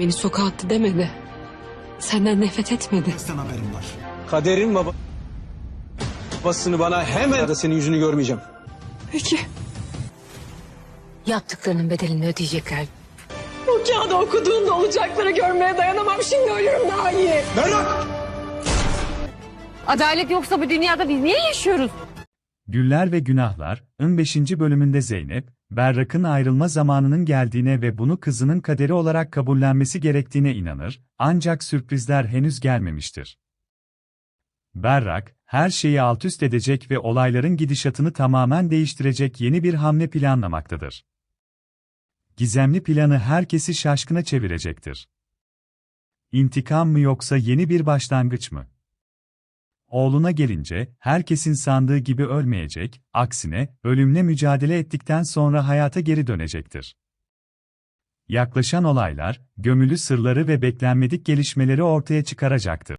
Beni sokağa attı demedi. Senden nefret etmedi. Sen haberim var. Kaderin baba babasını bana hemen da senin yüzünü görmeyeceğim. Peki. Yaptıklarının bedelini ödeyecekler. O kağıda okuduğunda olacakları görmeye dayanamam. Şimdi ölürüm daha iyi. Adalet yoksa bu dünyada biz niye yaşıyoruz? Güller ve Günahlar, 5. bölümünde Zeynep, Berrak'ın ayrılma zamanının geldiğine ve bunu kızının kaderi olarak kabullenmesi gerektiğine inanır, ancak sürprizler henüz gelmemiştir. Berrak, her şeyi altüst edecek ve olayların gidişatını tamamen değiştirecek yeni bir hamle planlamaktadır. Gizemli planı herkesi şaşkına çevirecektir. İntikam mı yoksa yeni bir başlangıç mı? Oğluna gelince, herkesin sandığı gibi ölmeyecek, aksine, ölümle mücadele ettikten sonra hayata geri dönecektir. Yaklaşan olaylar, gömülü sırları ve beklenmedik gelişmeleri ortaya çıkaracaktır.